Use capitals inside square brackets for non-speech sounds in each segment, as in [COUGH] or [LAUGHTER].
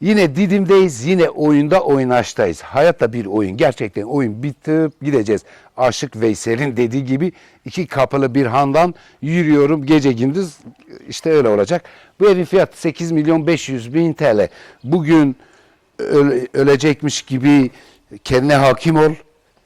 Yine Didim'deyiz, yine oyunda oynaştayız. Hayatta bir oyun. Gerçekten oyun bitip gideceğiz. Aşık Veysel'in dediği gibi iki kapılı bir handan yürüyorum gece gündüz. İşte öyle olacak. Bu evin fiyatı 8 milyon 500 bin TL. Bugün öle- ölecekmiş gibi kendine hakim ol.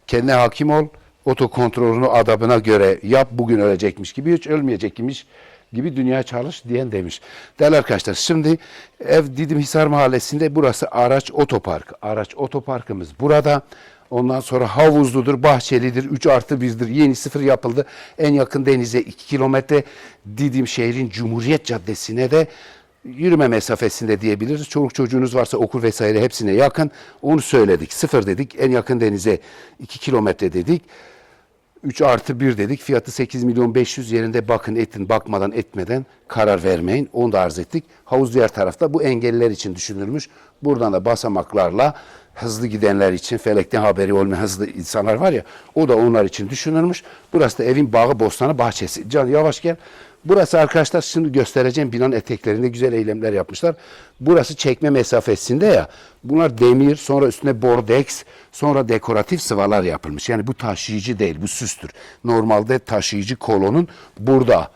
Kendine hakim ol. Otokontrolünü adabına göre yap. Bugün ölecekmiş gibi hiç ölmeyecekmiş gibi dünya çalış diyen demiş. Değerli arkadaşlar şimdi ev Didim Hisar Mahallesi'nde burası araç otopark. Araç otoparkımız burada. Ondan sonra havuzludur, bahçelidir, 3 artı 1'dir. Yeni sıfır yapıldı. En yakın denize 2 kilometre. Didim şehrin Cumhuriyet Caddesi'ne de yürüme mesafesinde diyebiliriz. Çoluk çocuğunuz varsa okul vesaire hepsine yakın. Onu söyledik. Sıfır dedik. En yakın denize 2 kilometre dedik. 3 artı 1 dedik. Fiyatı 8 milyon 500 yerinde bakın etin bakmadan etmeden karar vermeyin. Onu da arz ettik. Havuz diğer tarafta bu engelliler için düşünülmüş. Buradan da basamaklarla hızlı gidenler için felekten haberi olmayan hızlı insanlar var ya o da onlar için düşünülmüş. Burası da evin bağı bostanı bahçesi. Can yavaş gel. Burası arkadaşlar şimdi göstereceğim binanın eteklerinde güzel eylemler yapmışlar. Burası çekme mesafesinde ya. Bunlar demir, sonra üstüne bordeks, sonra dekoratif sıvalar yapılmış. Yani bu taşıyıcı değil, bu süstür. Normalde taşıyıcı kolonun burada,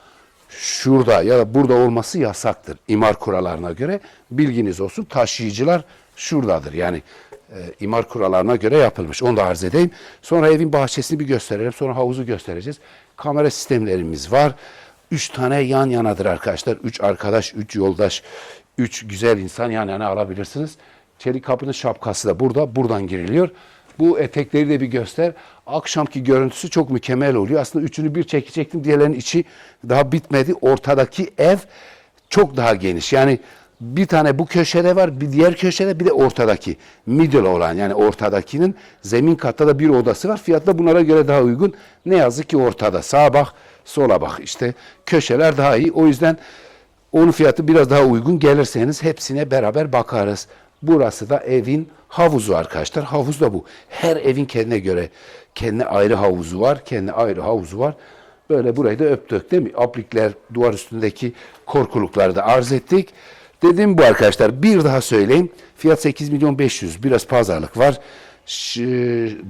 şurada ya da burada olması yasaktır. İmar kurallarına göre bilginiz olsun. Taşıyıcılar şuradadır. Yani e, imar kurallarına göre yapılmış. Onu da arz edeyim. Sonra evin bahçesini bir gösterelim. Sonra havuzu göstereceğiz. Kamera sistemlerimiz var. Üç tane yan yanadır arkadaşlar. Üç arkadaş, üç yoldaş, üç güzel insan yan yana alabilirsiniz. Çelik kapının şapkası da burada. Buradan giriliyor. Bu etekleri de bir göster. Akşamki görüntüsü çok mükemmel oluyor. Aslında üçünü bir çekecektim. Diğerlerinin içi daha bitmedi. Ortadaki ev çok daha geniş. Yani bir tane bu köşede var, bir diğer köşede bir de ortadaki. Middle olan yani ortadakinin zemin katta da bir odası var. Fiyat da bunlara göre daha uygun. Ne yazık ki ortada. Sağa bak, sola bak. İşte köşeler daha iyi. O yüzden onun fiyatı biraz daha uygun. Gelirseniz hepsine beraber bakarız. Burası da evin havuzu arkadaşlar. Havuz da bu. Her evin kendine göre kendine ayrı havuzu var. Kendine ayrı havuzu var. Böyle burayı da öptük değil mi? Aplikler, duvar üstündeki korkulukları da arz ettik. Dedim bu arkadaşlar. Bir daha söyleyeyim. Fiyat 8 milyon 500. Biraz pazarlık var.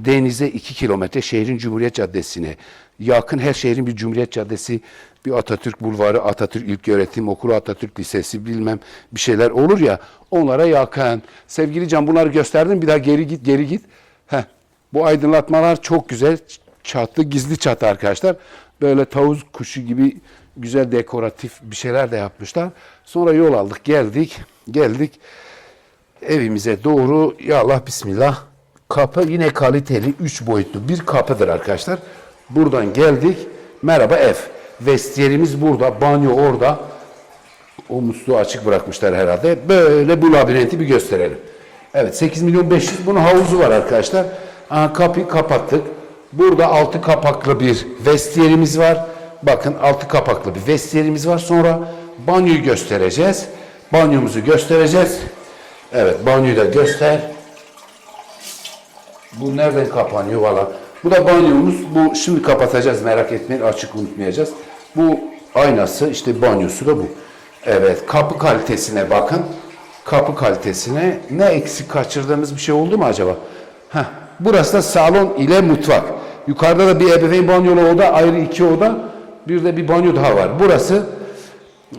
Denize 2 kilometre şehrin Cumhuriyet Caddesi'ne yakın her şehrin bir Cumhuriyet Caddesi, bir Atatürk Bulvarı, Atatürk İlköğretim Okulu, Atatürk Lisesi bilmem bir şeyler olur ya onlara yakın. Sevgili Can bunları gösterdim bir daha geri git geri git. Heh, bu aydınlatmalar çok güzel. Çatı gizli çatı arkadaşlar. Böyle tavus kuşu gibi güzel dekoratif bir şeyler de yapmışlar. Sonra yol aldık geldik geldik evimize doğru ya Allah bismillah kapı yine kaliteli 3 boyutlu bir kapıdır arkadaşlar. Buradan geldik. Merhaba ev. Vestiyerimiz burada, banyo orada. O musluğu açık bırakmışlar herhalde. Böyle bu labirenti bir gösterelim. Evet 8 milyon 500 bunun havuzu var arkadaşlar. Aha, kapıyı kapattık. Burada altı kapaklı bir vestiyerimiz var. Bakın altı kapaklı bir vestiyerimiz var. Sonra banyoyu göstereceğiz. Banyomuzu göstereceğiz. Evet banyoyu da göster. Bu nereden kapanıyor valla? Bu da banyomuz. Bu şimdi kapatacağız merak etmeyin açık unutmayacağız. Bu aynası işte banyosu da bu. Evet kapı kalitesine bakın. Kapı kalitesine ne eksik kaçırdığımız bir şey oldu mu acaba? Heh, burası da salon ile mutfak. Yukarıda da bir ebeveyn banyolu oda ayrı iki oda. Bir de bir banyo daha var. Burası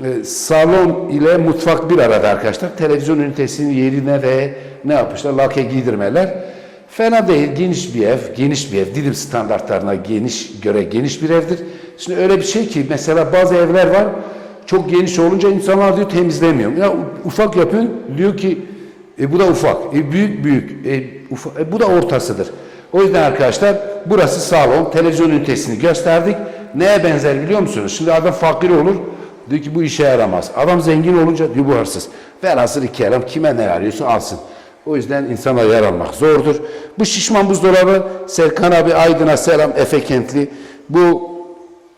e, salon ile mutfak bir arada arkadaşlar. Televizyon ünitesinin yerine de ne yapmışlar? Lake giydirmeler. Fena değil. Geniş bir ev. Geniş bir ev. Didim standartlarına geniş göre geniş bir evdir. Şimdi öyle bir şey ki mesela bazı evler var. Çok geniş olunca insanlar diyor temizlemiyorum. Ya ufak yapın diyor ki e, bu da ufak. E, büyük büyük. E, ufa- e, bu da ortasıdır. O yüzden arkadaşlar burası salon. Televizyon ünitesini gösterdik. Neye benzer biliyor musunuz? Şimdi adam fakir olur. Diyor ki bu işe yaramaz. Adam zengin olunca diyor bu hırsız. Velhasıl iki adam kime ne arıyorsa alsın. O yüzden insana yer almak zordur. Bu şişman buzdolabı Serkan abi Aydın'a selam Efe Kentli. Bu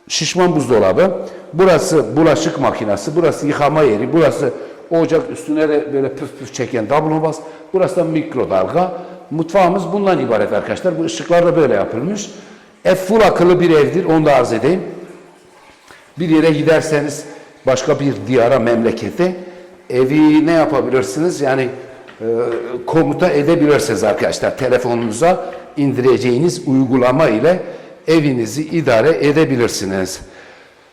şişman buzdolabı. Burası bulaşık makinesi. Burası yıkama yeri. Burası ocak üstüne de böyle püf püf çeken dablobaz. Burası da mikrodalga. Mutfağımız bundan ibaret arkadaşlar. Bu ışıklar da böyle yapılmış. Ev full akıllı bir evdir. Onu da arz edeyim. Bir yere giderseniz başka bir diyara, memlekete evi ne yapabilirsiniz? Yani komuta edebilirsiniz arkadaşlar. Telefonunuza indireceğiniz uygulama ile evinizi idare edebilirsiniz.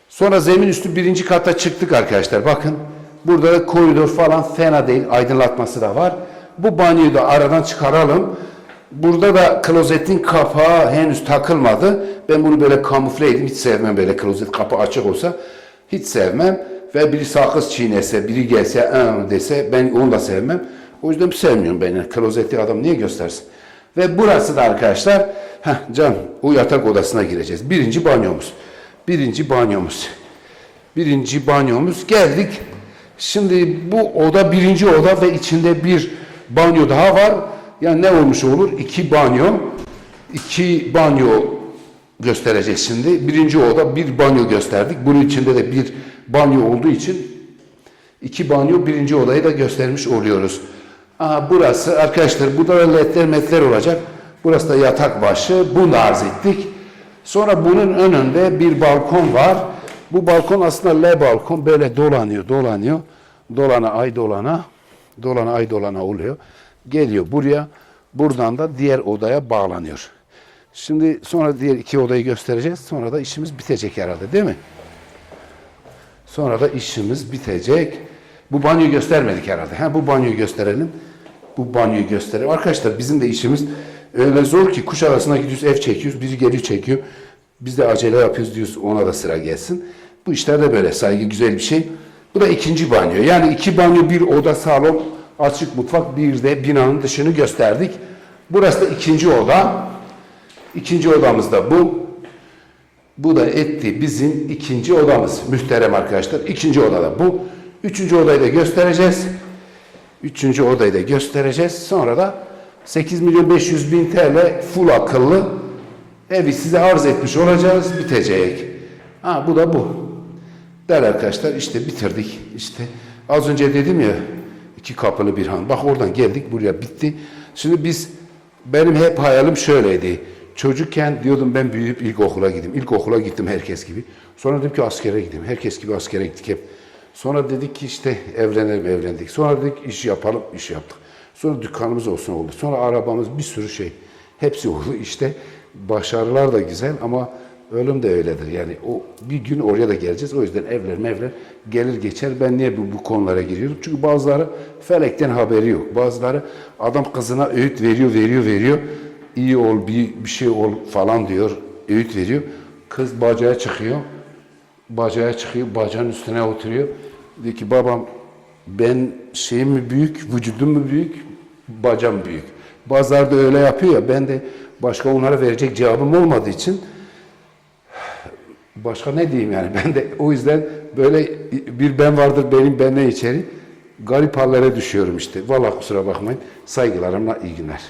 Sonra zemin üstü birinci kata çıktık arkadaşlar. Bakın burada da koridor falan fena değil. Aydınlatması da var. Bu banyoyu da aradan çıkaralım. Burada da klozetin kapağı henüz takılmadı. Ben bunu böyle kamufle edeyim. Hiç sevmem böyle klozet kapağı açık olsa. Hiç sevmem. Ve biri sakız çiğnese, biri gelse dese ben onu da sevmem. O yüzden sevmiyorum ben. Yani Klozeti adam niye göstersin? Ve burası da arkadaşlar, heh, can o yatak odasına gireceğiz. Birinci banyomuz. Birinci banyomuz. Birinci banyomuz. Geldik. Şimdi bu oda birinci oda ve içinde bir banyo daha var. Yani ne olmuş olur? İki banyo. iki banyo göstereceğiz şimdi. Birinci oda bir banyo gösterdik. Bunun içinde de bir banyo olduğu için iki banyo birinci odayı da göstermiş oluyoruz. Aha, burası arkadaşlar burada da ledler metler olacak. Burası da yatak başı. Bunu arz ettik. Sonra bunun önünde bir balkon var. Bu balkon aslında L balkon böyle dolanıyor, dolanıyor. Dolana ay dolana, dolana ay dolana oluyor. Geliyor buraya, buradan da diğer odaya bağlanıyor. Şimdi sonra diğer iki odayı göstereceğiz. Sonra da işimiz bitecek herhalde değil mi? Sonra da işimiz bitecek. Bu banyoyu göstermedik herhalde. Ha, bu banyoyu gösterelim. Bu banyoyu gösterelim. Arkadaşlar bizim de işimiz öyle zor ki kuş arasına gidiyoruz ev çekiyoruz. Biri geliyor çekiyor. Biz de acele yapıyoruz diyoruz ona da sıra gelsin. Bu işler de böyle saygı güzel bir şey. Bu da ikinci banyo. Yani iki banyo bir oda salon açık mutfak bir de binanın dışını gösterdik. Burası da ikinci oda. İkinci odamız da bu. Bu da etti bizim ikinci odamız. Muhterem arkadaşlar. İkinci odada bu. Üçüncü odayı da göstereceğiz. Üçüncü odayı da göstereceğiz. Sonra da 8 milyon 500 bin TL full akıllı evi size arz etmiş olacağız. Bitecek. Ha bu da bu. Değerli arkadaşlar işte bitirdik. İşte az önce dedim ya iki kapılı bir han. Bak oradan geldik buraya bitti. Şimdi biz benim hep hayalim şöyleydi. Çocukken diyordum ben büyüyüp ilkokula gideyim. İlkokula gittim herkes gibi. Sonra dedim ki askere gideyim. Herkes gibi askere gittik hep. Sonra dedik ki işte evlenelim evlendik. Sonra dedik iş yapalım iş yaptık. Sonra dükkanımız olsun oldu. Sonra arabamız bir sürü şey. Hepsi oldu işte. Başarılar da güzel ama ölüm de öyledir. Yani o bir gün oraya da geleceğiz. O yüzden evler mevler gelir geçer. Ben niye bu, bu konulara giriyorum? Çünkü bazıları felekten haberi yok. Bazıları adam kızına öğüt veriyor, veriyor, veriyor. İyi ol, bir, bir şey ol falan diyor. Öğüt veriyor. Kız bacağa çıkıyor. Bacağa çıkıyor, bacağın üstüne oturuyor. Diyor ki babam ben şeyim mi büyük, vücudum mu büyük, bacağım büyük. Bazıları da öyle yapıyor ya, ben de başka onlara verecek cevabım olmadığı için başka ne diyeyim yani [LAUGHS] ben de o yüzden böyle bir ben vardır benim ben ne içeri garip hallere düşüyorum işte. Vallahi kusura bakmayın. Saygılarımla iyi günler.